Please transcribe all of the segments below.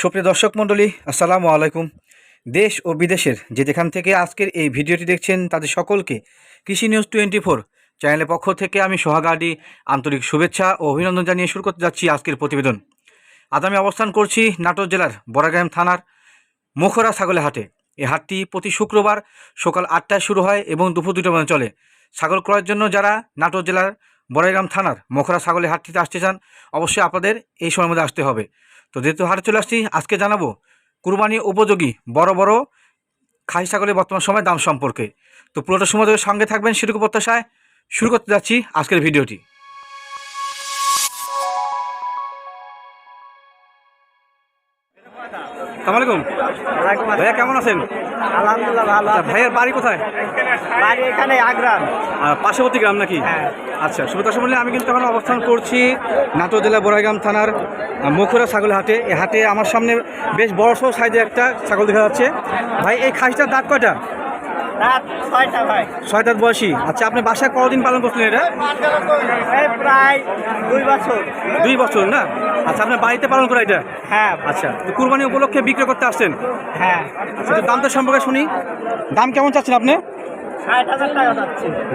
সুপ্রিয় দর্শক মণ্ডলী, আসসালামু আলাইকুম। দেশ ও বিদেশের যে যেখান থেকে আজকের এই ভিডিওটি দেখছেন, তাদের সকলকে কৃষি নিউজ টোয়েন্টি ফোর চ্যানেলের পক্ষ থেকে আমি সোহাগাডি আন্তরিক শুভেচ্ছা ও অভিনন্দন জানিয়ে শুরু করতে যাচ্ছি আজকের প্রতিবেদন। আজ আমি অবস্থান করছি নাটোর জেলার বড়াগ্রাম থানার মুখরা ছাগলের হাটে। এই হাটটি প্রতি শুক্রবার সকাল আটটায় শুরু হয় এবং দুপুর দুটো পর্যন্ত চলে। ছাগল ক্রয়ের জন্য যারা নাটোর জেলার বড়াইগ্রাম থানার মোখরা ছাগলের হাটটিতে আসতে চান, অবশ্যই আপনাদের এই সময়ের মধ্যে আসতে হবে। তো যেহেতু হারে চলে আসছি, আজকে জানাব কুরবানি উপযোগী বড় বড় খাসি ছাগলের বর্তমান সময় দাম সম্পর্কে। তো পুরোটা সময় সঙ্গে থাকবেন, সেটুকু প্রত্যাশায় শুরু করতে যাচ্ছি আজকের ভিডিওটি। সালামালাইকুম ভাইয়া কেমন আছেন? আলহামদুলিল্লাহ ভালো। আচ্ছা, ভাইয়ের বাড়ি কোথায়? বাড়ি এখানে আগ্রাম পার্শ্ববর্তী গ্রাম নাকি? হ্যাঁ। আচ্ছা সুবিধা সম্বন্ধে আমি কিন্তু এখন অবস্থান করছি নাটোর জেলা বড়াইগ্রাম থানার মুখুরা ছাগল হাটে। এই হাটে আমার সামনে বেশ বড় সড়ো সাইজের একটা ছাগল দেখা যাচ্ছে। ভাই এই খাসিটার দাঁত কয়টা? রাত ছয়টা ভাই ছয় দাঁত বয়সী। আচ্ছা আপনি বাসায় কতদিন পালন করছিলেন এটা? প্রায় দুই বছর। দুই বছর না? আচ্ছা আপনার বাড়িতে পালন করা এটা? হ্যাঁ। আচ্ছা তো কুরবানি উপলক্ষে বিক্রি করতে আসছেন? হ্যাঁ। আচ্ছা দামটা সম্পর্কে শুনি। দাম কেমন চাচ্ছেন আপনি?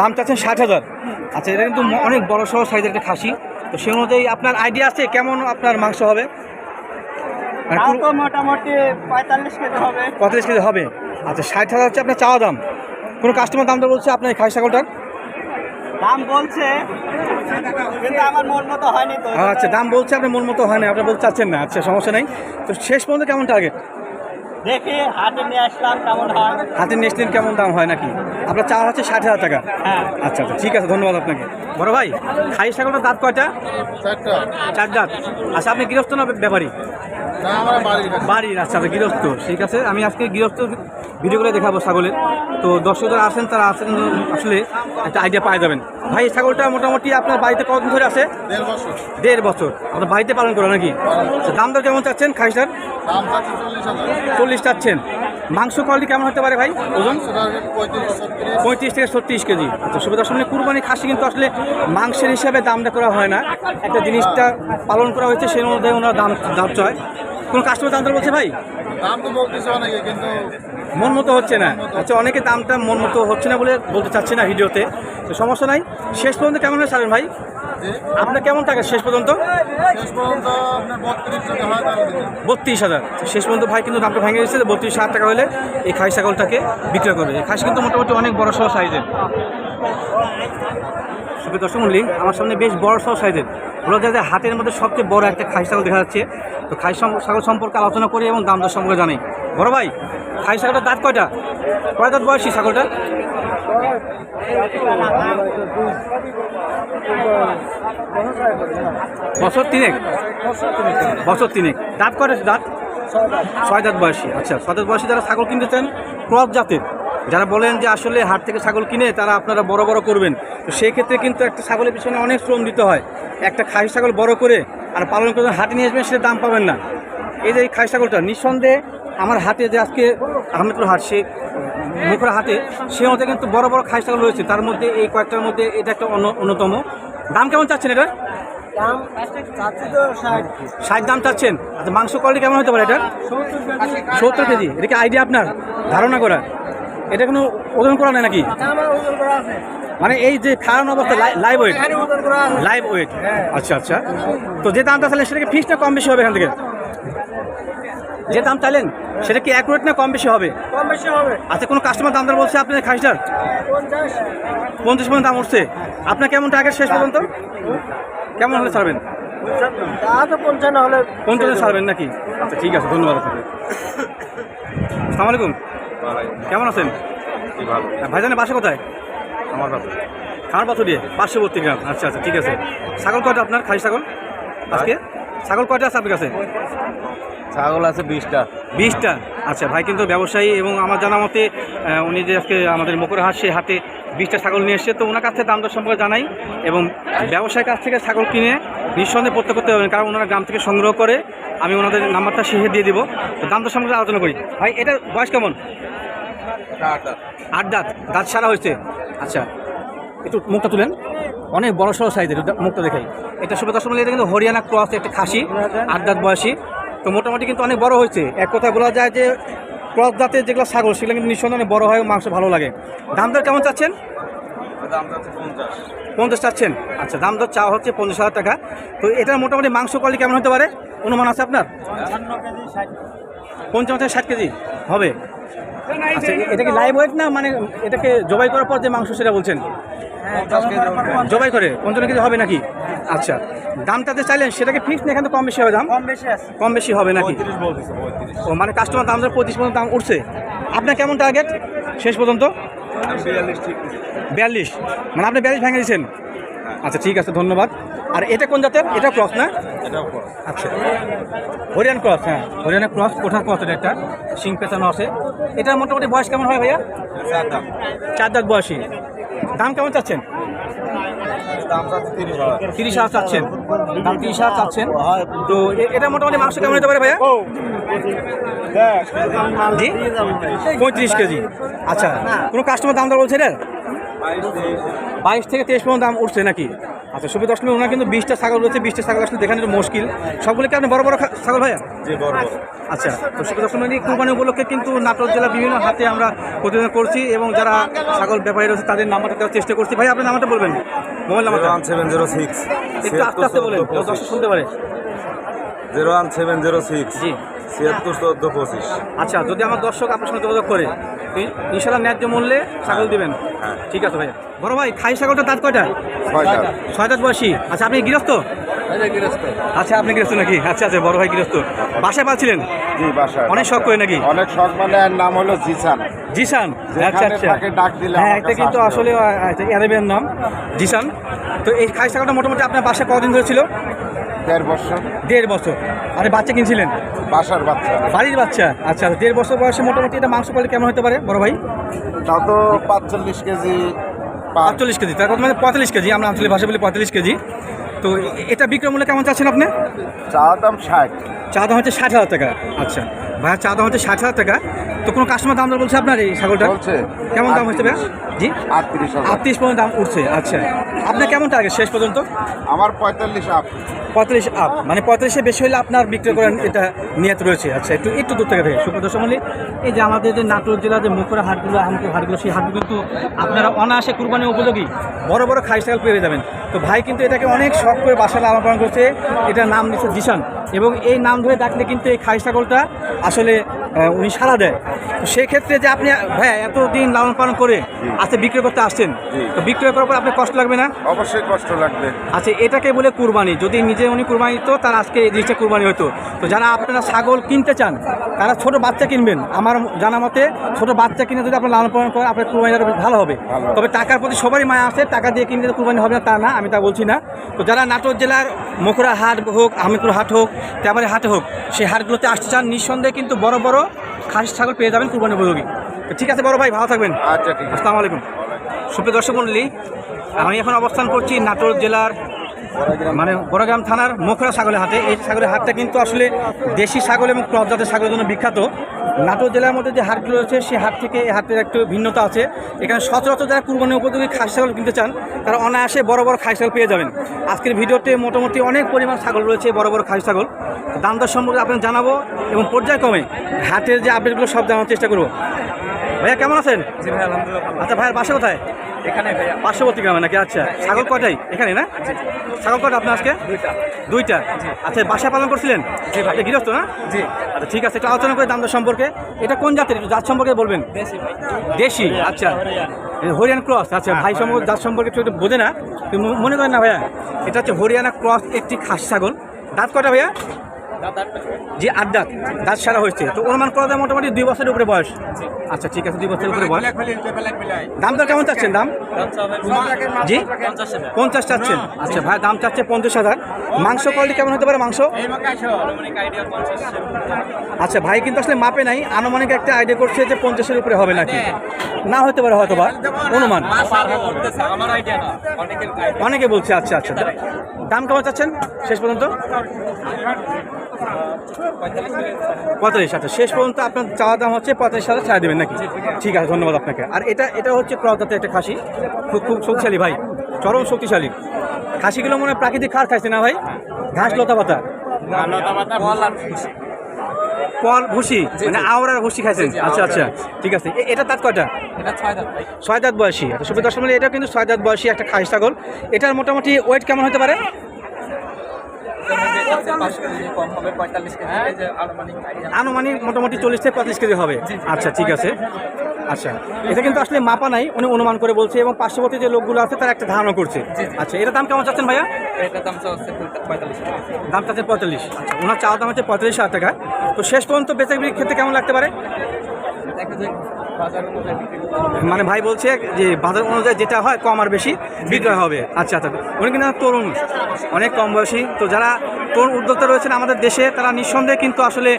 দাম চাচ্ছেন ষাট হাজার। আচ্ছা এটা কিন্তু অনেক বড় সড়ো সাইজের একটা খাসি। তো সেই অনুযায়ী আপনার আইডিয়া আছে কেমন আপনার মাংস হবে? মানে মোটামুটি পঁয়তাল্লিশ কেজি হবে। পঁয়ত্রিশ কেজি হবে। আচ্ছা ষাট হাজার হচ্ছে আপনার চাওয়া দাম। কোনো কাস্টমার দামটা বলছে আপনার এই খাসি ছাগলটার? দাম বলছে কিন্তু আমার মন মতো হয়নি তো। আচ্ছা দাম বলছে আপনার মন মতো হয় না আপনি বলতে চাচ্ছেন না। আচ্ছা সমস্যা নেই। তো শেষ পর্যন্ত কেমন টার্গেট দেখি হাটে নিয়ে আসলাম কেমন হয়? দিন কেমন দাম হয় নাকি? আপনার চাওয়া হচ্ছে ষাট হাজার টাকা। হ্যাঁ। আচ্ছা আচ্ছা ঠিক আছে ধন্যবাদ আপনাকে। বড় ভাই খাই ছাগলটার দাঁত কয়টা? চার দাঁত। আচ্ছা আপনি গৃহস্থ না ব্যাপারী? বাড়ির আচ্ছা আচ্ছা গৃহস্থ ঠিক আছে। আমি আজকে গৃহস্থ ভিডিও করে দেখাবো ছাগলের। তো দর্শক যারা আসেন তারা আসেন আসলে একটা আইডিয়া পাওয়া যাবেন। ভাই ছাগলটা মোটামুটি আপনার বাড়িতে কতদিন ধরে আছে? দেড় বছর। আপনার বাড়িতে পালন করে নাকি? আচ্ছা দাম দর কেমন চাচ্ছেন খাইসার চল্লিশ হাজার। চল্লিশ চাচ্ছেন। মাংস কোয়ালিটি কেমন হতে পারে ভাই? ওজন? পঁয়ত্রিশ থেকে ছত্রিশ কেজি। তো সুবিধার সামনে কুরবানি খাসি কিন্তু আসলে মাংসের হিসাবে দামটা করা হয় না। একটা জিনিসটা পালন করা হয়েছে সেই অনুযায়ী ওনারা দাম দাম চায়। কোনো কাস্টমার দাম দর বলছে ভাই? দাম তো বলতেছে অনেকে কিন্তু মন মতো হচ্ছে না। আচ্ছা অনেকে দামটা মন মতো হচ্ছে না বলে বলতে চাচ্ছে না ভিডিওতে। তো সমস্যা নাই। শেষ পর্যন্ত কেমন হয় সারেন ভাই? আপনার কেমন টাকা শেষ পর্যন্ত? বত্রিশ হাজার শেষ পর্যন্ত ভাই কিন্তু দামটা ভেঙে গেছে বত্রিশ হাজার টাকা হলে এই খাসি ছাগলটাকে বিক্রয় করবে। এই খাসি কিন্তু মোটামুটি অনেক বড় সড়ো সাইজের। সুপ্রিয় দর্শক মন্ডলী আমার সামনে বেশ বড় সড়ো সাইজের। ওগুলো যাদের হাতের মধ্যে সবচেয়ে বড় একটা খাসি ছাগল দেখা যাচ্ছে। তো খাসি ছাগল সম্পর্কে আলোচনা করি এবং দাম দর সম্পর্কে জানাই। বড় ভাই খাসি ছাগলটার দাঁত কয়টা? কয় দাঁত বয়সী ছাগলটা বছর তিনেক? বছর তিনেক। দাঁত করে দাঁত? ছয় দাঁত বয়সী। আচ্ছা ছয় দাঁত বয়সী যারা ছাগল কিনতে চান ক্রস জাতের, যারা বলেন যে আসলে হাট থেকে ছাগল কিনে তারা আপনারা বড় বড় করবেন। তো সেই ক্ষেত্রে কিন্তু একটা ছাগলের পিছনে অনেক শ্রম দিতে হয়। একটা খাসি ছাগল বড় করে আর পালন করে হাটে নিয়ে আসবেন দাম পাবেন না। এই যে এই খাসি ছাগলটা, নিঃসন্দেহে আমার হাটে যে আজকে আহমেদপুর হাট, সে মুখরা হাটে সে মধ্যে কিন্তু বড় বড় খাসি ছাগল রয়েছে। তার মধ্যে এই কয়েকটার মধ্যে এটা একটা অন্য- অন্যতম। দাম কেমন চাচ্ছেন এটা দাম ষাট। দাম চাচ্ছেন। আচ্ছা মাংস কোয়ালিটি কেমন হতে পারে এটা সত্তর কেজি। এটা কি আইডিয়া আপনার? ধারণা করা এটা কোনো ওজন করা নাই নাকি? মানে এই যে খাওয়ানো অবস্থা লাইভ ওয়েট লাইভ ওয়েট আচ্ছা আচ্ছা। তো যে দামটা চাইলেন সেটা কি ফিক্স না কম বেশি হবে এখান থেকে? যে দাম চাইলেন সেটা কি অ্যাকুরেট না কম বেশি হবে? কম বেশি হবে। আচ্ছা কোনো কাস্টমার দাম দর বলছে আপনার খাসিটার পঞ্চাশ। পঞ্চাশ পর্যন্ত দাম উঠছে। আপনার কেমন টার্গেট শেষ পর্যন্ত? কেমন হলে ছাড়বেন? পঞ্চান্ন হলে পঞ্চাশে ছাড়বেন নাকি? আচ্ছা ঠিক আছে ধন্যবাদ আপনাকে। সালাম আলাইকুম। কেমন আছেন? ভালো। ভাইজানের বাসা কোথায়? আমার খামার পাথর দিয়ে পার্শ্ববর্তী গ্রাম। আচ্ছা আচ্ছা ঠিক আছে। ছাগল কয়টা আপনার? খাসি ছাগল? আজকে? ছাগল কয়টা আছে আপনার কাছে? ছাগল আছে বিশটা। বিশটা? আচ্ছা ভাই কিন্তু ব্যবসায়ী এবং আমার জানা মতে উনি যে আজকে আমাদের মকর সেই হাটে বিশটা ছাগল নিয়ে এসছে, তো ওনার কাছ থেকে দাম দর সম্পর্কে জানাই এবং ব্যবসায়ীর কাছ থেকে ছাগল কিনে নিঃসন্দেহে প্রত্যেক করতে পারবেন, কারণ ওনারা গ্রাম থেকে সংগ্রহ করে, আমি ওনাদের নাম্বারটা শেষে দিয়ে দিব। তো দাম দর সম্পর্কে আলোচনা করি। ভাই, এটা বয়স কেমন? আট দাঁত। দাঁত সারা হয়েছে। আচ্ছা একটু মুখটা তুলেন। অনেক বড় সড়ো সাইজের মুখটা দেখাই। এটা দর্শক এটা কিন্তু হরিয়ানা ক্রস একটা খাসি, আট দাঁত বয়সী। তো মোটামুটি কিন্তু অনেক বড় হয়েছে। এক কথায় বলা যায় যে ক্রস জাতের যেগুলো ছাগল সেগুলো কিন্তু নিঃসন্দেহে বড় হয় মাংস ভালো লাগে। দাম দর কেমন চাচ্ছেন? পঞ্চাশ। চাচ্ছেন? আচ্ছা দাম দর চাওয়া হচ্ছে পঞ্চাশ হাজার টাকা। তো এটার মোটামুটি মাংস কোয়ালিটি কেমন হতে পারে? অনুমান আছে আপনার? পঞ্চান্ন থেকে ষাট কেজি হবে। আচ্ছা এটা কি লাইভ ওয়েট না মানে এটাকে জবাই করার পর যে মাংস সেটা বলছেন? জবাই করে? পঞ্চান্ন কেজি হবে নাকি? আচ্ছা। দামটাতে চাইলেন সেটাকে ফিক্স না এখানে কম বেশি হবে দাম? কম বেশি আছে। কম বেশি হবে নাকি? ও মানে কাস্টমার দাম ধরে পঁচিশ পর্যন্ত দাম উঠছে। আপনার কেমন টার্গেট শেষ পর্যন্ত? বিয়াল্লিশ মানে আপনি বিয়াল্লিশ ভেঙে দিয়েছেন? আচ্ছা ঠিক আছে ধন্যবাদ। আর এটা কোন জাতের? এটা ক্রস না? আচ্ছা। হরিয়ান ক্রস হ্যাঁ। হরিয়ানা ক্রস কোঠার ক্রস এটা একটা? সিং পেছানো আছে। এটা মোটামুটি বয়স কেমন হয় ভাইয়া? চার দাঁত বয়সী। দাম কেমন চাচ্ছেন? তিরিশ হাজার। চাচ্ছেন। দাম তিরিশ হাজার চাচ্ছেন। তো এটা মোটামুটি মাংস কেমন হতে পারে ভাইয়া? জি? পঁয়ত্রিশ কেজি। আচ্ছা কোনো কাস্টমার দাম দর বলছে এটা বাইশ থেকে তেইশ পর্যন্ত দাম উঠছে নাকি? আচ্ছা সুবিধা দশ ওনার কিন্তু বিশটা ছাগল রয়েছে বিশটা ছাগল আসলে দেখানো একটু মুশকিল। সবগুলো কি আপনি বড় বড় ছাগল ভাইয়া? আচ্ছা তো সুবিধা দশ মিনিট কুরবানি উপলক্ষে কিন্তু নাটোর জেলা বিভিন্ন হাতে আমরা প্রতিদিন করছি এবং যারা ছাগল ব্যাপারী রয়েছে তাদের নাম্বারটা দেওয়ার চেষ্টা করছি। ভাই আপনার নাম্বারটা বলবেন? Mobile number one seven zero six. একটু আস্তে আস্তে বলেন দর্শক শুনতে পারে। Zero one seven zero six জি। ছিয়াত্তর চোদ্দ পঁচিশ। আচ্ছা যদি আমার দর্শক আপনার সঙ্গে যোগাযোগ করে ইনশাল্লাহ ন্যায্য মূল্যে ছাগল দিবেন। হ্যাঁ। ঠিক আছে ভাইয়া। বড় ভাই খাই ছাগলটা দাঁত কয়টা? ছয় দাঁত বয়সী। আচ্ছা আপনি গৃহস্থ? আচ্ছা আপনি গৃহস্থ নাকি? আচ্ছা আচ্ছা বড় ভাই গৃহস্থ। বাসায় পাচ্ছিলেন জি বাসায় অনেক শখ করে নাকি? অনেক শখ মানে নাম হলো জিসান। জিসান? আচ্ছা আচ্ছা। ডাক দিলে হ্যাঁ এটা কিন্তু আসলে অ্যারেবিয়ান নাম। জিসান। তো এই খাই ছাগলটা মোটামুটি আপনার বাসায় কদিন ধরে ছিল? দেড় বছর। দেড় বছর। আরে বাচ্চা কিনছিলেন? বাসার বাচ্চা। বাড়ির বাচ্চা? আচ্ছা দেড় বছর বয়সে মোটামুটি এটা মাংস পালে কেমন হতে পারে বড় ভাই? তাও তো পাঁচচল্লিশ কেজি পার আটচল্লিশ কেজি। তার কথা মানে পঁয়তাল্লিশ কেজি আমরা আঞ্চলিক ভাষা বলি পঁয়তাল্লিশ কেজি। তো এটা বিক্রয় মূল্য কেমন চাচ্ছেন আপনি? চা দাম ষাট। চা দাম হচ্ছে ষাট হাজার টাকা। আচ্ছা ভাইয়া চা দাম হচ্ছে ষাট হাজার টাকা। তো কোনো কাস্টমার দাম বলছে আপনার এই ছাগলটা। কেমন দাম হচ্ছে ভাইয়া? জি? আটত্রিশ আটত্রিশ পর্যন্ত দাম উঠছে আচ্ছা। আপনার কেমন টার্গেট শেষ পর্যন্ত? আমার পঁয়তাল্লিশ আপ পঁয়তাল্লিশ আপ মানে পঁয়তাল্লিশে বেশি হলে আপনার বিক্রি করেন এটা নিয়ত রয়েছে। আচ্ছা একটু একটু দূর থেকে দেখে। সুপ্রদর্শন মল্লিক এই যে আমাদের যে নাটোর জেলার যে মুখরা হাটগুলো আমুকের হাটগুলো সেই হাটগুলো কিন্তু আপনারা অনায়াসে কুরবানি উপযোগী। বড় বড় খাই ছাগল পেয়ে যাবেন। তো ভাই কিন্তু এটাকে অনেক শখ করে বাসা লালন পালন করছে। এটার নাম দিচ্ছে জিশান। এবং এই নাম ধরে ডাকলে কিন্তু এই খাই ছাগলটা আসলে উনি সারা দেয়। তো সেক্ষেত্রে যে আপনি ভাই এতদিন লালন পালন করে আজকে বিক্রয় করতে আসছেন তো বিক্রয় করার পর আপনার কষ্ট লাগবে না? অবশ্যই কষ্ট লাগবে। আচ্ছা এটাকে বলে কুরবানি। যদি নিজে উনি কুরবানি দিত তার আজকে এই জিনিসটা কুরবানি হতো। তো যারা আপনারা ছাগল কিনতে চান তারা ছোট বাচ্চা কিনবেন। আমার জানা মতে ছোট বাচ্চা কিনে যদি আপনার লালন পালন করেন আপনার কুরবানিটা ভালো হবে। তবে টাকার প্রতি সবারই মায়া আছে টাকা দিয়ে কিনলে কুরবানি হবে না তা না আমি তা বলছি না। তো যারা নাটোর জেলার মকুরা হাট হোক আহমেদপুর হাট হোক তেবারি হাটে হোক সেই হাটগুলোতে আসতে চান নিঃসন্দেহে কিন্তু বড় বড় খাসি ছাগল পেয়ে যাবেন কুরবানি উপযোগী। তো ঠিক আছে বড় ভাই ভালো থাকবেন। আচ্ছা ঠিক আছে। আসসালামু আলাইকুম। সুপ্রিয় দর্শক মন্ডলী আমি এখন অবস্থান করছি নাটোর জেলার মানে বড়গ্রাম থানার মোখরা ছাগলের হাটে। এই ছাগলের হাটটা কিন্তু আসলে দেশি ছাগল এবং ক্রস জাতের ছাগলের জন্য বিখ্যাত। নাটোর জেলার মধ্যে যে হাটগুলো রয়েছে সেই হাট থেকে এই হাটের একটু ভিন্নতা আছে। এখানে সচরাচর যারা কুরবানি উপযোগী খাসি ছাগল কিনতে চান তারা অনায়াসে বড় বড় খাসি ছাগল পেয়ে যাবেন। আজকের ভিডিওতে মোটামুটি অনেক পরিমাণ ছাগল রয়েছে বড় বড় খাসি ছাগল। দাম দর সম্পর্কে আপনাকে জানাব এবং পর্যায়ক্রমে হাটের যে আপডেটগুলো সব জানার চেষ্টা করব। ভাইয়া কেমন আছেন? আচ্ছা ভাইয়ের বাসা কোথায়? এখানে পার্শ্ববর্তী গ্রামে নাকি? আচ্ছা ছাগল কটাই এখানে না? ছাগল কটা আপনার আজকে? দুইটা। দুইটা? আচ্ছা বাসা পালন করছিলেন? গৃহস্থ না? জি। আচ্ছা ঠিক আছে একটু আলোচনা করে দাম দর সম্পর্কে। এটা কোন জাতের? একটু জাত সম্পর্কে বলবেন। দেশি আচ্ছা। হরিয়ানা। ক্রস আচ্ছা ভাই সম্পর্কে জাত সম্পর্কে একটু বোঝে না। কিন্তু মনে করেন না ভাইয়া এটা হচ্ছে হরিয়ানা ক্রস একটি খাস ছাগল। দাঁত কটা ভাইয়া? জি আট দাঁত। দাঁত সারা হয়েছে। তো অনুমান করা যায় মোটামুটি দুই বছরের উপরে বয়স। আচ্ছা ঠিক আছে দুই বছরের উপরে বয়স। দাম দর কেমন চাচ্ছেন দাম? জি? পঞ্চাশ চাচ্ছেন। আচ্ছা ভাই দাম চাচ্ছে পঞ্চাশ হাজার। মাংস কোয়ালিটি কেমন হতে পারে মাংস? আচ্ছা ভাই কিন্তু আসলে মাপে নাই। আনুমানিক একটা আইডিয়া করছে যে পঞ্চাশের উপরে হবে নাকি? না হতে পারে হয়তো বা। অনুমান। আমার আইডিয়া না। অনেকের অনেকে বলছে আচ্ছা আচ্ছা। দাম কেমন চাচ্ছেন? শেষ পর্যন্ত। পঁয়তাল্লিশ আচ্ছা শেষ পর্যন্ত আপনার চাওয়া দাম হচ্ছে পঁয়তাল্লিশ হাজার ছাড়া দেবেন নাকি? ঠিক আছে ধন্যবাদ আপনাকে। আর এটা এটা হচ্ছে ক্রস একটা খাসি। খুব খুব শক্তিশালী ভাই চরম শক্তিশালী। খাসিগুলো মনে হয় প্রাকৃতিক খার খাইছে না ভাই? ঘাস লতা পাতা? কল ভুসি মানে আওড়ার ভুসি খাইছেন? আচ্ছা আচ্ছা। ঠিক আছে। এটা তার কয়টা? ছয় দাঁত বয়সী। আচ্ছা সুবিধা এটা কিন্তু ছয় দাঁত বয়সী একটা খাসি ছাগল। এটার মোটামুটি ওয়েট কেমন হতে পারে এটার মধ্যে পাঁচ কেজি কম হবে পঁয়তাল্লিশ কেজি আনুমানিক আনুমানিক মোটামুটি চল্লিশ থেকে পঁয়ত্রিশ কেজি হবে। আচ্ছা ঠিক আছে। আচ্ছা এটা কিন্তু আসলে মাপা নাই উনি অনুমান করে বলছে এবং পার্শ্ববর্তী যে লোকগুলো আছে তারা একটা ধারণা করছে। আচ্ছা এটার দাম কেমন চাচ্ছেন ভাইয়া? দাম পঁয়তাল্লিশ চাচ্ছেন পঁয়তাল্লিশ। আচ্ছা ওনার চাওয়া দাম হচ্ছে পঁয়তাল্লিশ হাজার টাকা। তো শেষ পর্যন্ত বেচা বিক্রির ক্ষেত্রে কেমন লাগতে পারে? বিক্রি। মানে ভাই বলছে যে বাজার অনুযায়ী যেটা হয় কম আর বেশি বিক্রয় হবে। আচ্ছা আচ্ছা। উনি কিন্তু তরুণ অনেক কম বয়সী। তো যারা তরুণ উদ্যোক্তা রয়েছেন আমাদের দেশে। তারা নিঃসন্দেহে কিন্তু আসলে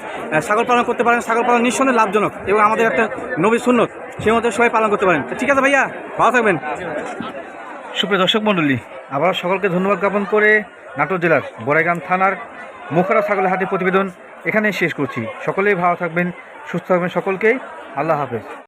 ছাগল পালন করতে পারেন। ছাগল পালন নিঃসন্দেহে লাভজনক এবং আমাদের একটা নবী সুন্নত, সেই মতো সবাই পালন করতে পারেন। ঠিক আছে ভাইয়া, ভালো থাকবেন। সুপ্রিয় দর্শক মণ্ডলী আবার সকলকে ধন্যবাদ জ্ঞাপন করে নাটোর জেলার বড়াইগ্রাম থানার মুখরা ছাগলের হাতে প্রতিবেদন এখানেই শেষ করছি। সকলেই ভালো থাকবেন, সুস্থ থাকবেন সকলকেই আল্লাহ হাফেজ।